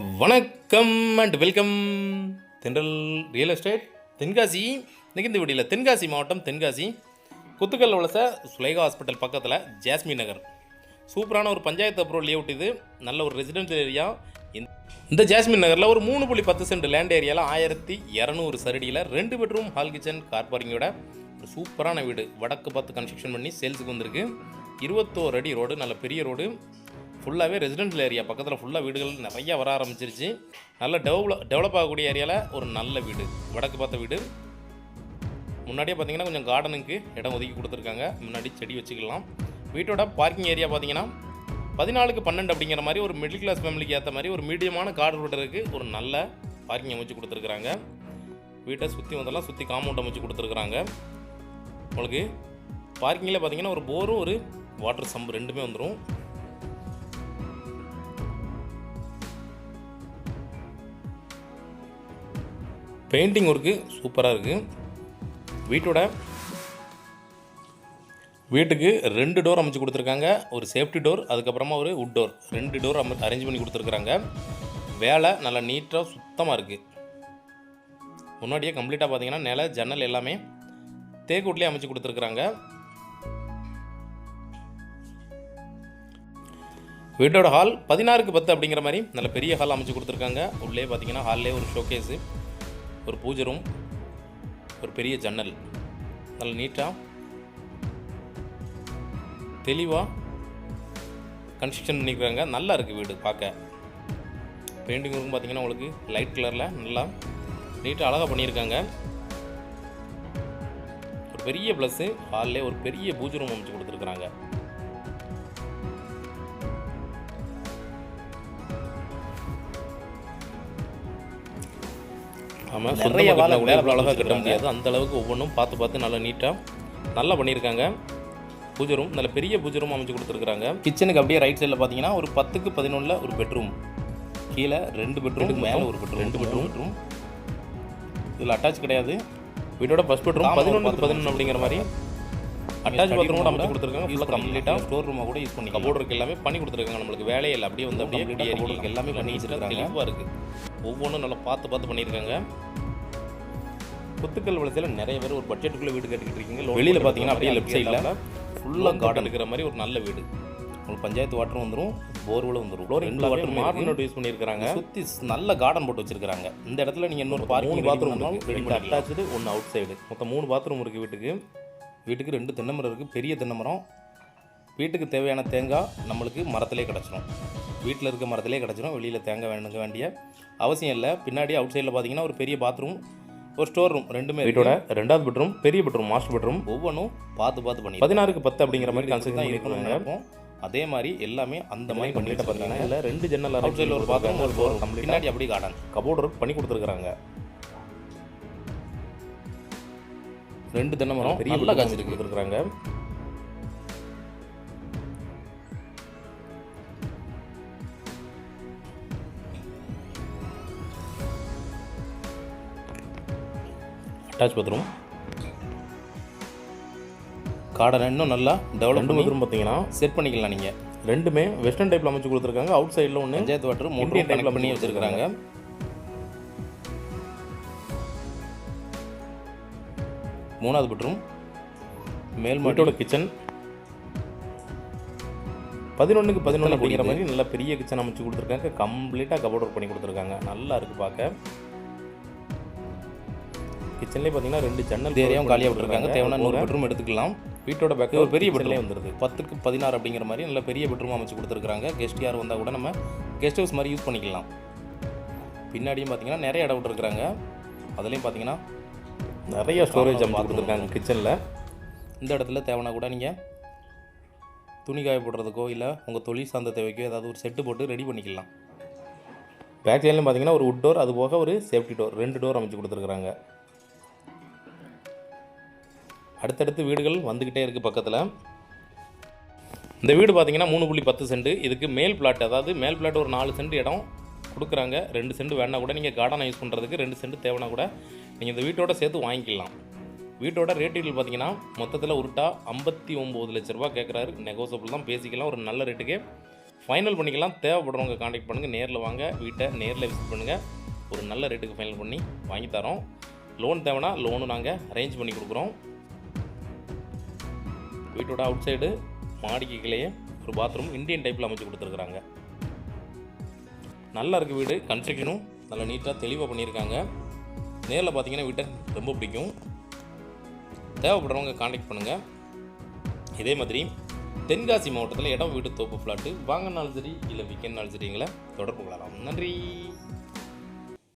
வணக்கம் and welcome Thendral real estate Tenkasi. இன்னைக்கு இந்த தென்காசி மாவட்டம் தென்காசி. குத்துக்கல் வளச சுலேகா ஹாஸ்பிட்டல் பக்கத்தில் ஜாஸ்மின் நகர். சூப்பரான ஒரு பஞ்சாயத்து அப்ரூவல் லேஅவுட் இது. நல்ல ஒரு ரெசிடென்ஷியல் ஏரியா இந்த ஜாஸ்மின் நகரில் ஒரு மூணு புள்ளி பத்து சென்ட் லேண்ட் ஏரியாவில் ஆயிரத்தி இரநூறு சரடியில் ரெண்டு பெட்ரூம் ஹால் கிச்சன் கார் பார்க்கிங்கோட ஒரு சூப்பரான வீடு. வடக்கு பார்த்து கன்ஸ்ட்ரக்ஷன் பண்ணி சேல்ஸுக்கு வந்திருக்கு. இருபத்தோரு அடி ரோடு நல்ல பெரிய ரோடு ஃபுல்லாகவே ரெசிடென்ஷியல் ஏரியா பக்கத்தில் ஃபுல்லாக வீடுகள் நிறைய வர ஆரம்பிச்சிருச்சு. நல்ல டெவலப் டெவலப் ஆகக்கூடிய ஏரியாவில் ஒரு நல்ல வீடு வடக்கு பார்த்த வீடு. முன்னாடியே பார்த்தீங்கன்னா கொஞ்சம் கார்டனுக்கு இடம் ஒதுக்கி கொடுத்துருக்காங்க. முன்னாடி செடி வச்சுக்கலாம். வீட்டோட பார்க்கிங் ஏரியா பார்த்தீங்கன்னா பதினாலுக்கு பன்னெண்டு அப்படிங்கிற மாதிரி ஒரு மிடில் கிளாஸ் ஃபேமிலிக்கு ஏற்ற மாதிரி ஒரு மீடியமான கார்டு ரோட்டருக்கு ஒரு நல்ல பார்க்கிங் அமைச்சு கொடுத்துருக்குறாங்க. வீட்டை சுற்றி வந்தெல்லாம் சுற்றி காம்பவுண்ட் அமைச்சு கொடுத்துருக்குறாங்க. உங்களுக்கு பார்க்கிங்கில் பார்த்தீங்கன்னா ஒரு போரும் ஒரு வாட்டர் சம்பு ரெண்டுமே வந்துடும் பெயிண்டிங் ஒர்க்கு சூப்பராக இருக்குது வீட்டோட வீட்டுக்கு ரெண்டு டோர் அமைச்சு கொடுத்துருக்காங்க. ஒரு சேஃப்டி டோர் அதுக்கப்புறமா ஒரு உட் டோர். ரெண்டு டோர் அம அரேஞ்ச் பண்ணி கொடுத்துருக்குறாங்க. வேலை நல்லா நீட்டாக சுத்தமாக இருக்குது முன்னாடியே கம்ப்ளீட்டாக பார்த்தீங்கன்னா நில ஜன்னல் எல்லாமே தேக்கூட்லேயே அமைச்சு கொடுத்துருக்குறாங்க. வீட்டோட ஹால் பதினாறுக்கு பத்து அப்படிங்கிற மாதிரி நல்ல பெரிய ஹால் அமைச்சு கொடுத்துருக்காங்க. உள்ளே பார்த்தீங்கன்னா ஹால்லே ஒரு ஷோகேஸு ஒரு பூஜை ரூம் ஒரு பெரிய ஜன்னல். நல்ல நீட்டாக தெளிவாக கன்ஸ்ட்ரக்ஷன் பண்ணிக்கிறாங்க. நல்லா இருக்குது வீடு பார்க்க. பெயிண்டிங் ரூம் பார்த்தீங்கன்னா உங்களுக்கு லைட் கலரில் நல்லா நீட்டாக அழகாக பண்ணியிருக்காங்க. ஒரு பெரிய ப்ளஸ்ஸு ஹாலில் ஒரு பெரிய பூஜை ரூம் அமைச்சு கொடுத்துருக்குறாங்க. ஆமாம் நிறைய வாழை கூட அவ்வளோ அழகாக கட்ட முடியாது. அந்த அளவுக்கு ஒவ்வொன்றும் பார்த்து பார்த்து நல்லா நீட்டாக நல்லா பண்ணியிருக்காங்க. பூஜை ரூம் நல்ல பெரிய பூஜை ரூம் அமைச்சு கொடுத்துருக்காங்க கிச்சனுக்கு அப்படியே ரைட் சைடில் பார்த்தீங்கன்னா ஒரு பத்துக்கு பதினொன்றில் ஒரு பெட்ரூம் கீழே ரெண்டு பெட்ரூம் மேலே ஒரு பெட்ரூம் ரெண்டு பெட்ரூம் பெட்ரூம் இதில் அட்டாச் கிடையாது. வீட்டோட ஃபஸ்ட் பெட்ரூம் பதினொன்றுக்கு பதினொன்று அப்படிங்கிற மாதிரி. அட்டாச் பாத்ரூம் கூட அமைச்சு கொடுத்துருக்காங்க. ஃபுல்லாக கம்ப்ளீட்டாக ஸ்டோர் ரூமாக கூட யூஸ் பண்ணி கபோர்டு எல்லாமே பண்ணி கொடுத்துருக்காங்க. நம்மளுக்கு வேலையே இல்லை. அப்படியே வந்து அப்படியே எல்லாமே பண்ணி வச்சிருக்காங்க. தெளிவாக இருக்குது ஒவ்வொன்றும் நல்லா பார்த்து பார்த்து பண்ணியிருக்காங்க. குத்துக்கல் வளர்ச்சியில் நிறைய பேர் ஒரு பட்ஜெட்டுக்குள்ளே வீடு கட்டிக்கிட்டு இருக்கீங்க. வெளியில் பார்த்தீங்கன்னா அப்படியே லெஃப்ட் சைடில் ஃபுல்லாக கார்டன் இருக்கிற மாதிரி ஒரு நல்ல வீடு. உங்களுக்கு பஞ்சாயத்து வாட்டரும் வந்துடும் போர்வெலும் வந்துடும் ரெண்டு வாட்டர் மார்பினோட் யூஸ் பண்ணியிருக்காங்க. சுற்றி நல்ல கார்டன் போட்டு வச்சிருக்காங்க இந்த இடத்துல நீங்கள் இன்னொரு பார்க்கிங் பாத்ரூம் ரெண்டு அட்டாச்சு ஒன்று அவுட் சைடு மொத்தம் மூணு பாத்ரூம் இருக்குது வீட்டுக்கு. வீட்டுக்கு ரெண்டு தென்னை மரம் இருக்குது பெரிய தென்னை மரம். வீட்டுக்கு தேவையான தேங்காய் நம்மளுக்கு மரத்திலே கிடச்சிரும். வீட்டில் இருக்க மரத்திலே கிடச்சிரும். வெளியில் தேங்காய் வேணுங்க வேண்டிய அவசியம் இல்லை. பின்னாடி அவுட் சைடில் பார்த்தீங்கன்னா ஒரு பெரிய பாத்ரூம் ஒரு ஸ்டோர் ரூம் ரெண்டுமே வீட்டோட ரெண்டாவது பெட்ரூம் பெரிய பெட்ரூம் மாஸ்டர் பெட்ரூம் ஒவ்வொன்றும் பார்த்து பார்த்து பண்ணி பதினாறுக்கு பத்து அப்படிங்கிற மாதிரி கன்செப்ட் தான் இருக்கணும் நினைப்போம் அதே மாதிரி எல்லாமே அந்த மாதிரி பண்ணிட்டு பார்த்தீங்கன்னா இதில் ரெண்டு ஜன்னல் அவுட் சைடில் ஒரு பாத்ரூம் ஒரு டோர் பின்னாடி அப்படி கார்டன் கபோர்டு பண்ணி கொடுத்துருக்காங்க ரெண்டு தென்னை மரம் பெரிய காய்ச்சி கொடுத்துருக்காங்க அட்டாச் பாத்ரூம் கார்டனை இன்னும் நல்லா டெவலப் பாத்ரூம் பார்த்தீங்கன்னா செட் பண்ணிக்கலாம் நீங்கள் ரெண்டுமே வெஸ்டர்ன் டைப்பில் அமைச்சு கொடுத்துருக்காங்க. அவுட் சைடில் ஒன்று பஞ்சாயத்து வாட்டர் இந்தியன் டைப்பில் பண்ணி வச்சுருக்காங்க. மூணாவது பெட்ரூம் மேல் மாட்டோட கிச்சன் பதினொன்றுக்கு பதினொன்று அப்படிங்கிற மாதிரி நல்ல பெரிய கிச்சன் அமைச்சு கொடுத்துருக்காங்க. கம்ப்ளீட்டாக கபோர்ட் ஒர்க் பண்ணி கொடுத்துருக்காங்க. நல்லா இருக்குது பார்க்க கிச்சன்லேயே பார்த்தீங்கன்னா ரெண்டு ஜன்னல் ஏரியாவும் காலியாக விட்டுருக்காங்க. தேவையான நூறு பெட்ரூம் எடுத்துக்கலாம். வீட்டோட பேக் ஒரு பெரிய பெட்ரூம்லேயே வந்துருது. பத்துக்கு பதினாறு அப்படிங்கிற மாதிரி நல்ல பெரிய பெட்ரூம் அமைச்சு கொடுத்துருக்காங்க கெஸ்ட் யார் வந்தால் கூட நம்ம கெஸ்ட் ஹவுஸ் மாதிரி யூஸ் பண்ணிக்கலாம். பின்னாடியும் பார்த்தீங்கன்னா நிறைய இடம் விட்டுருக்குறாங்க. அதுலேயும் பார்த்தீங்கன்னா நிறைய ஸ்டோரேஜ் அமைச்சு கொடுத்துருக்காங்க கிச்சனில் இந்த இடத்துல தேவைன்னா கூட நீங்கள் துணி காய போடுறதுக்கோ இல்லை உங்கள் தொழில் சார்ந்த தேவைக்கோ ஏதாவது ஒரு செட்டு போட்டு ரெடி பண்ணிக்கலாம். பேக் சைட்லையும் பார்த்தீங்கன்னா ஒரு உட் டோர் அது போக ஒரு சேஃப்டி டோர் ரெண்டு டோர் அமைச்சு கொடுத்துருக்குறாங்க. அடுத்தடுத்து வீடுகள் வந்துக்கிட்டே இருக்குது பக்கத்தில். இந்த வீடு பார்த்திங்கன்னா மூணு புள்ளி பத்து சென்ட். இதுக்கு மேல் பிளாட் அதாவது மேல் பிளாட் ஒரு நாலு சென்ட் இடம் கொடுக்குறாங்க. ரெண்டு சென்ட் வேணா கூட. நீங்கள் கார்டனை யூஸ் பண்ணுறதுக்கு ரெண்டு சென்ட் தேவைன்னா கூட நீங்கள் இந்த வீட்டோட சேர்த்து வாங்கிக்கலாம். வீட்டோட ரேட்டுகள் பார்த்தீங்கன்னா மொத்தத்தில் உருட்டா ஐம்பத்தி ஒம்பது லட்ச ரூபா கேட்குறாரு நெகோசபிள் தான். பேசிக்கலாம். ஒரு நல்ல ரேட்டுக்கு ஃபைனல் பண்ணிக்கலாம். தேவைப்படுறவங்க காண்டாக்ட் பண்ணுங்கள் நேரில் வாங்க. வீட்டை நேரில் விசிட் பண்ணுங்கள் ஒரு நல்ல ரேட்டுக்கு ஃபைனல் பண்ணி வாங்கி தரோம். லோன் தேவைன்னா லோனு நாங்கள் அரேஞ்ச் பண்ணி கொடுக்குறோம். வீட்டோட அவுட் சைடு மாடிக்கு கீழேயே ஒரு பாத்ரூம் இந்தியன் டைப்பில் அமைச்சு கொடுத்துருக்குறாங்க. நல்லா இருக்குது வீடு கன்ஸ்ட்ரக்ஷனும் நல்லா நீட்டாக தெளிவாக பண்ணியிருக்காங்க. நேரில் பார்த்தீங்கன்னா வீட்டை ரொம்ப பிடிக்கும். தேவைப்படுறவங்க காண்டாக்ட் பண்ணுங்கள் இதே மாதிரி தென்காசி மாவட்டத்தில் இடம் வீடு தோப்பு ஃப்ளாட்டு வாங்கினாலும் சரி இல்லை விற்கனாலும் சரிங்களா தொடர்பு கொள்ளலாம். நன்றி.